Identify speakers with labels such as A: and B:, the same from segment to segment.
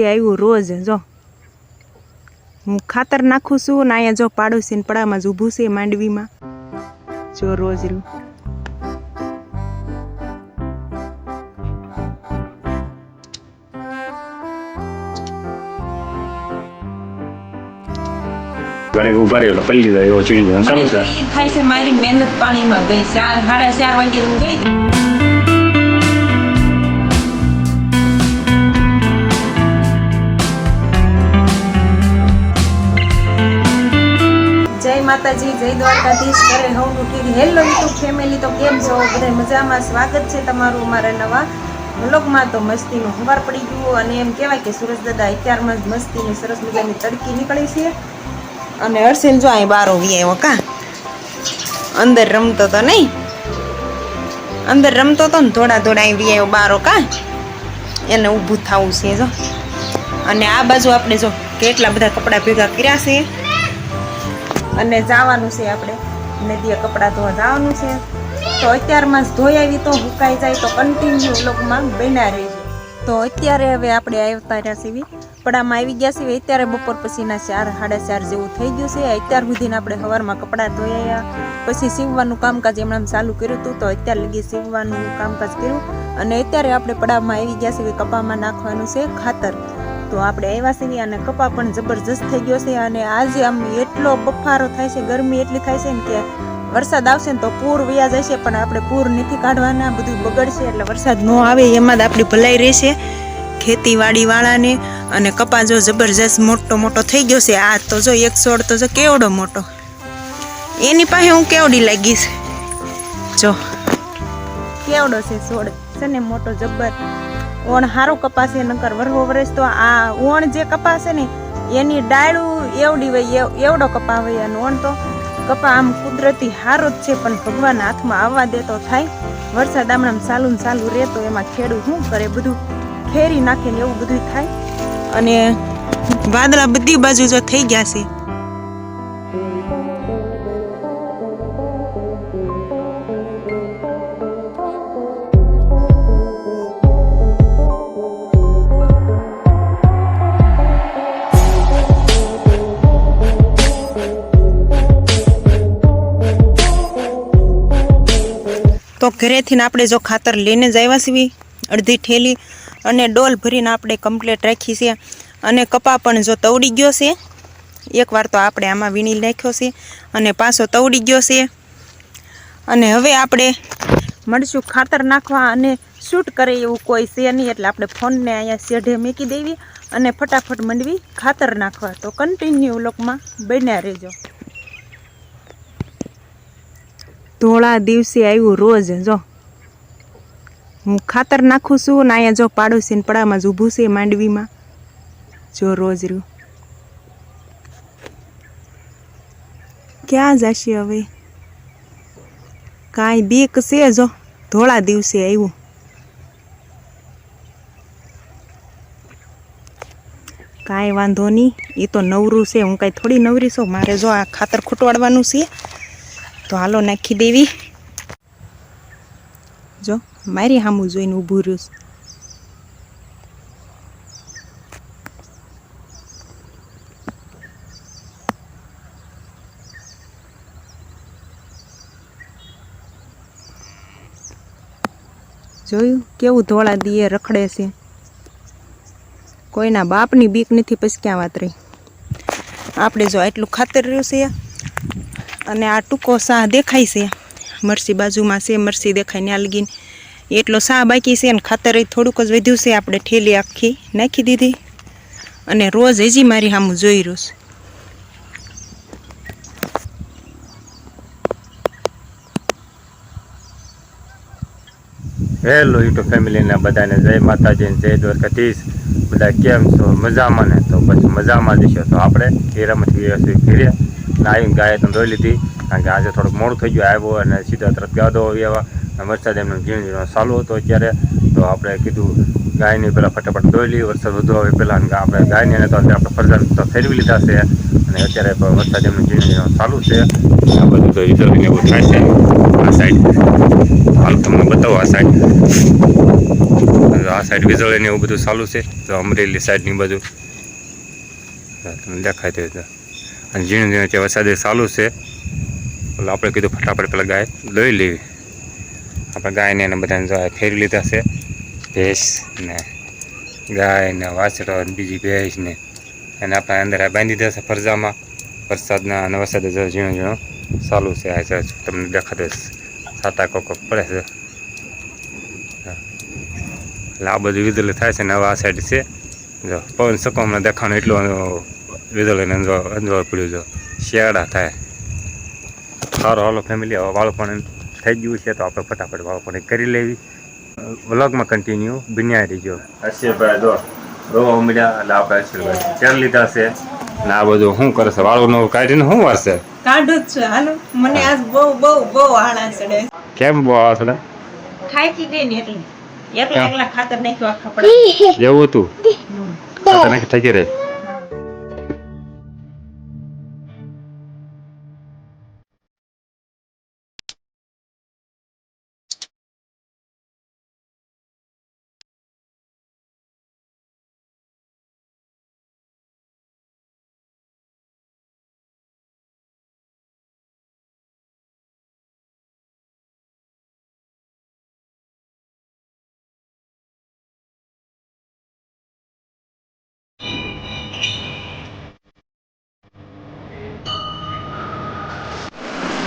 A: દિવસે આવ્યું રોજ જો. હું ખાતર નાખું છું ને અહીંયા જો પાડોશીને પડામાં જ ઊભું છે માંડવીમાં. જો રોજ
B: ઘરે ઊભા રહેલો પલ્લી જાય એવો ચીણી જાય સારું
C: થાય છે મારી મહેનત પાણીમાં ગઈ. ચાર સાડા ચાર વાગે હું ગઈ
A: માતાજી, જય દ્વારકાધીશ કરે હવનું ટીવી હેલો યુટ્યુબ ફેમિલી તો કેમ છો? બધા મજામાં? સ્વાગત છે તમારું અમારા નવા વ્લોગમાં તો મસ્તીનું હવાર પડી ગયું અને એમ કહેવાય કે સુરજ દાદા અત્યારમાં જ મસ્તીની સરસ મજાની તડકી નીકળી છે. અને હર્ષેલ જો અહીં બારો વી આવ્યો કા? અંદર રમતો તો નહીં? અંદર રમતો તો ને થોડા થોડા અહીં વી આવ્યો બારો કા? એને ઊભું થવું છે જો. અને આ બાજુ આપણે જો કેટલા બધા કપડાં ભેગા કર્યા છે. અને જવાનું છે આપણે. નદીએ કપડાં ધોવા જવાનું છે. તો અત્યારમાં જ ધોઈ આવી તો હુકાઈ જાય તો કન્ટિન્યુ લોકોમાં બન્યા રહેજો. તો અત્યારે હવે આપણે આવતા રહ્યા છીએ. પડામાં આવી ગયા છીએ. અત્યારે બપોર પછીના ચાર, સાડા ચાર જેવું થઈ ગયું છે. અત્યાર સુધીને આપણે સવારમાં કપડાં ધોયા પછી સીવવાનું કામકાજ એમણે ચાલુ કર્યું હતું. તો અત્યાર લગી સીવવાનું કામકાજ કર્યું. અને અત્યારે આપણે પડામાં આવી ગયા છીએ. કપામાં નાખવાનું છે ખાતર. તો આપણે આવ્યા છીએ અને કપા પણ જબરજસ્ત થઈ ગયો છે અને આજે આમ એટલો બફારો થાય છે, ગરમી એટલી થાય છે ને કે વરસાદ આવશે ને તો પૂર વ્યા જશે, પણ આપણે પૂર નથી કાઢવાના, બધું બગડશે એટલે વરસાદ ન આવે, એમાં જ આપણી ભલાઈ રહેશે ખેતીવાડીવાળાને અને કપા જો જબરજસ્ત મોટો મોટો થઈ ગયો છે, આ તો જો એક છોડ તો જો કેવડો મોટો. એની પાસે હું કેવડી લાગીશ? જો. કેવડો છે છોડ? છે ને મોટો જબર ઓણ હારો કપાસ એ નકર વરહો વરસ તો આ ઓણ જે કપાસ છે ને, એની ડાળું એવડી હોય એવડો કપા હોય અને ઓણ તો કપા આમ કુદરતી હારો જ છે, પણ ભગવાન હાથમાં આવવા દે તો થાય. વરસાદ આમણામ ચાલુ ને ચાલુ રહે તો એમાં ખેડૂત શું કરે? બધું ખેરી નાખે ને એવું બધું થાય. અને વાદળા બધી બાજુ જો થઈ ગયા છે. તો ઘરેથી આપણે જો ખાતર લઈને જ આવ્યા છીએ, અડધી ઠેલી અને ડોલ ભરીને આપણે કમ્પ્લેટ રાખી છે. અને કપા પણ જો તવડી ગયો છે, એકવાર તો આપણે આમાં વીણી નાખ્યો છે અને પાછો તવડી ગયો છે. અને હવે આપણે મળશું ખાતર નાખવા અને શૂટ કરે એવું કોઈ છે નહીં, એટલે આપણે ફોનને અહીંયા શેઢે મૂકી દેવી અને ફટાફટ મંડવી ખાતર નાખવા. તો કન્ટિન્યુ લોકમાં બન્યા રહેજો. ધોળા દિવસે આવ્યું રોજ, જો. હું ખાતર નાખું છું ને અહીંયા જો પાડોશીને પડામાં જ ઊભું છે માંડવીમાં, જો રોજ રહ્યું. ક્યાં જશે હવે? કાંઈ બીક છે જો, ધોળા દિવસે આવ્યું. કાંઈ વાંધો નહીં એ તો નવરું છે, હું કાંઈ થોડી નવરી છું, મારે જો આ ખાતર ખૂટવાડવાનું છે. તો હાલો નાખી દેવી. જો, મારી સામું જોઈને ઊભું રહ્યું જોયું? કેવું ધોળા દીએ રખડે છે. કોઈના બાપની બીક નથી, પછી ક્યાં વાત રહી? આપણે જો આટલું ખાતર રહ્યું છે. અને આ ટૂંકો સાહ દેખાય છે. મરસી બાજુમાં છે, મરસી દેખાય ને લગીને. એટલો શાહ બાકી છે અને ખાતર થોડુંક જ વધ્યું છે, આપણે ઠેલી આખી નાખી દીધી. અને રોજ હજી મારી સામું જોઈ રહ્યું છે.
B: હેલો યુટ્યુબ ફેમિલીના બધાને જય માતાજી જય દ્વારકાધીશ. બધા કેમ છો? મજામાં ને? તો બસ મજામાં જ તો આપણે કેરામાંથી વ્યવસ્થિત ફેર્યા. ને આવીને ગાય તમે ધોઈ લીધી. કારણ કે આજે થોડુંક મોડું થઈ ગયું, આવ્યો અને સીધા તરત ગાદો આવી આવ્યા વરસાદ એમનો ઝીણ ઝીણો ચાલુ હતો અત્યારે. તો આપણે કીધું ગાયની પહેલાં ફટાફટ ધોઈ લઈએ, વરસાદ વધુ આવે પહેલાં. આપણે ગાયને તો આપણે ફરજાન તો ફેરવી લીધા છે. અને અત્યારે વરસાદ એમનો ઝીણ ઝીણો ચાલુ છે. આ બધું તો રિઝલ્ટ એવું થાય છે. આ સાઈડ હાલ તમને બતાવો આ સાઈડ આ સાઈડ વીજળી ને એવું બધું ચાલુ છે. તો અમરેલી સાઈડની બધું તમને દેખાય તે. અને ઝીણું ઝીણું છે વરસાદ ચાલુ છે, એટલે આપણે કીધું ફટાફટ પેલા ગાય લઈ લેવી. આપણે ગાયને એને બધાને જો ફેરી લીધા છે, ભેંસ ને ગાય ને વાછડો ને બીજી ભેંસ ને એને આપણે અંદર બાંધી છે ફરજામાં. વરસાદના અને વરસાદ જો ઝીણું ઝીણું ચાલુ છે, આ તમને દેખાતો સાતા કોક પડે છે. એટલે આ બધું વીજળી થાય છે ને હવે આ સાઈડ છે. જો પવન સકોમમાં દેખાવાનું એટલું વીજળીને અંજવા અંજવા પડ્યું જો શિયાળા થાય. સારો હાલો ફેમિલી હવે વાળપણ થઈ ગયું છે તો આપણે ફટાફટ વાળપણ કરી લેવી. વ્લોગમાં કન્ટિન્યુ બન્યા રહીજો હર્ષિભાઈ જો રોવા મળ્યા એટલે આપણે આશીર્વાદ. ચાલ લીધા છે? ને આ બધું શું કરે છે? વાળું કાઢીને શું વારશે?
A: કાઢો જ છે. હાલો મને આજ બહુ બહુ બહુ આળા ચડે
B: કેમ બહુ આવે
A: ખાઈ ગઈ ને એટલે. એકલા એકલા ખાતર નાખ્યું આખા પડે.
B: જેવું હતું. તને થઈ ગઈ રે.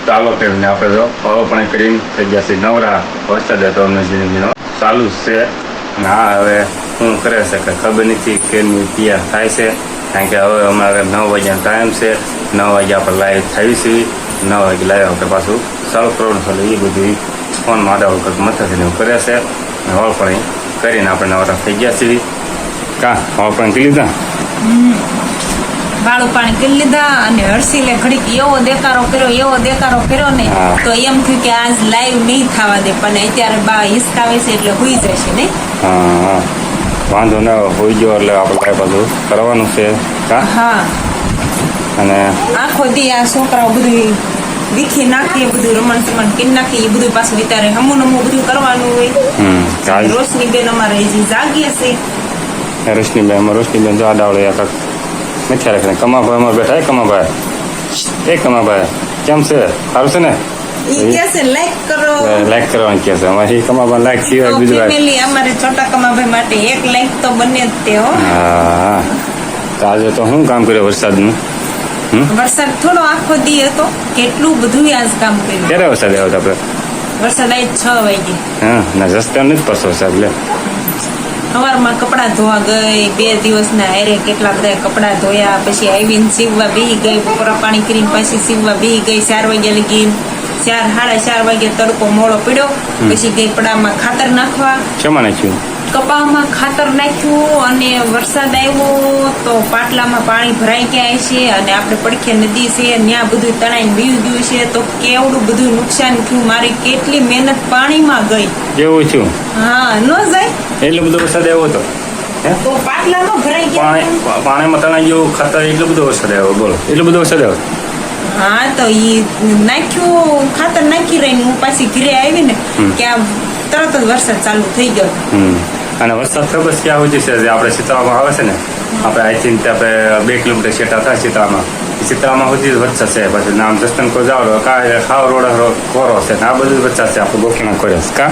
B: ચાલો કરીને આપણે તો હવે પણ કરીને થઈ ગયા છે નવરા. વરસાદ હતો અમને ધીમે ચાલુ છે. હા હવે શું કરે છે કે ખબર નથી કેમની તૈયાર થાય છે. કારણ કે હવે અમારે નવ વાગ્યાનો ટાઈમ છે. નવ વાગ્યા આપણે લાઈવ થઈ છે. નવ વાગે લાઈવ આપણે પાછું ચાલુ કરવાનું છે. એ બધું ફોન માટે કંઈક થઈને એવું કરે છે. હવે પણ કરીને આપણે નવરા થઈ ગયા છીએ. કા, હવે પણ કરી લીધા?
A: વાળું પાણી કરી લીધા અને હર્ષિલે ઘડીક એવો દેકારો કર્યો એવો દેકારો કર્યો ને તો એમ થયું કે આજ લાઈવ નહીં થવા દે પણ અત્યારે બા હિસકાવે છે એટલે હોઈ જશે ને?
B: હા વાંધો ના હોઈ ગયો એટલે આપણે બધું કરવાનું છે.
A: હા?
B: અને
A: આખો દી આ છોકરાઓ બધું વીખી નાખીએ બધું રમણ સમણ કરી નાખી એ બધું પાછું વિચારે હમું નમું બધું કરવાનું હોય. રોશની બેન અમારે જાગીએ છે.
B: રોશનીબેન રોશની બેન જો આ કાંઈક નથી રાખીને કમાભાઈ અમારે બેઠા એ કમાભાઈ એ કમાભાઈ કેમ છે સારું છે ને
A: લાઈક કરો
B: લાઈક કરવાનું કે છે અમારે કમાભાઈ લાઈક સિવાય બીજું
A: ફેમિલી અમારે છોટા કમાભાઈ માટે એક લાઈક તો બને જ તે હો
B: હા તો આજે તો શું કામ કર્યું વરસાદનું
A: વરસાદ થોડો આખો દી હતો કેટલું બધું આજ કામ કર્યું
B: ક્યારે વરસાદ આવ્યો હતો આપણે
A: વરસાદ આવી છ વાગે
B: હા ના રસ્તા નથી પડતો વરસાદ લે
A: સવારમાં કપડાં ધોવા ગઈ બે દિવસના હારે કેટલા બધા કપડાં ધોયા પછી આવીને સીવવા બેહી ગઈ બપોરા પાણી કરીને પાછી સીવવા બેહી ગઈ ચાર વાગ્યા લગી ચાર સાડા ચાર વાગે તડકો મોડો પડ્યો પછી ગઈ પડામાં ખાતર નાખવા.
B: શેમાં નાખ્યું?
A: કપામાં ખાતર નાખ્યું અને વરસાદ આવ્યો તો પાટલામાં પાણી ભરાઈ ગયા છે અને આપણે પડખે નદી છે ત્યાં બધું તણાઈ બીયું ગયું છે. તો કેવડું બધું નુકસાન થયું? મારી કેટલી મહેનત પાણીમાં ગઈ.
B: જેવું છું
A: હા ન જાય?
B: એટલો બધો વરસાદ આવ્યો હતો
A: તો પાટલામાં ભરાઈ ગયા
B: પાણી પાણીમાં તણાઈ ગયું ખાતર એટલો બધો વરસાદ આવ્યો બોલો. એટલો બધો વરસાદ આવ્યો?
A: હા તો ઈ નાખ્યું ખાતર નાખી રહીને હું પાછી ઘરે આવી ને કે આ તરત જ વરસાદ ચાલુ થઈ ગયો.
B: અને વરસાદ ખબર ક્યાં સુધી છે જે આપણે સીતારામાં આવે છે ને? આપણે આઈ થિંક આપણે બે કિલોમીટર સેટા થાય એ સીતારામાં સુધી જ વરસાદ છે. પછી નામ જસ્તન કો જાવ કાંઈ ખાવ રોડ કોરો છે. ને આ બધું વરસાદ છે. આપણે ગોખીમાં કર્યો છે. કા?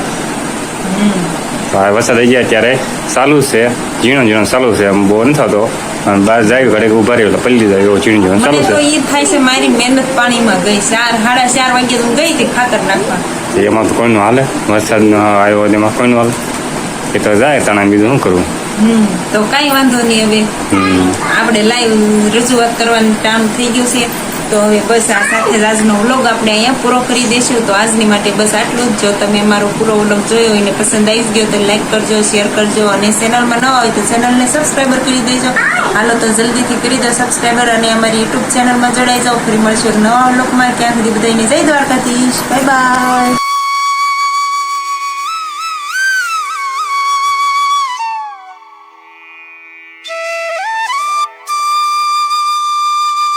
B: વરસાદ આવી ગયા ત્યારે ચાલુ છે. ઝીણો ઝીણો ચાલુ છે. એમ બહુ નથી થતો. અને બહાર જાય ઘરે ઊભા રહ્યો પલ્લી જાય એવો ઝીણો ઝીણો ચાલુ છે.
A: ઈ થાય છે મારી મહેનત પાણીમાં ગઈ. ચાર સાડા ચાર વાગે તો હું ગઈ હતી ખાતર નાખવા.
B: એમાં તો કોઈનું હાલે? વરસાદ ન આવ્યો એમાં કોઈનું હાલે? એ તો જાય તણા બીજું શું કરવું?
A: તો કઈ વાંધો નહીં હવે. આપણે લાઈવ રજૂઆત કરવાનું ટાઈમ થઈ ગયું છે. તો હવે બસ આ સાથે જ આજનો વ્લોગ આપણે અહીંયા પૂરો કરી દઈશું. તો આજની માટે બસ આટલું જ. જો તમે અમારો પૂરો વ્લોગ જોયો હોય ને પસંદ આવી ગયો તો લાઈક કરજો શેર કરજો અને ચેનલમાં ન હોય તો ચેનલને સબસ્ક્રાઈબર કરી દેજો. હાલો તો જલ્દીથી કરી દો સબસ્ક્રાઈબર અને અમારી યુટ્યુબ ચેનલમાં જોડાઈ જાઓ. ફરી મળશું નવા વ્લોગમાં. ક્યાં સુધી બધાને જય દ્વારકાધીશ. Bye bye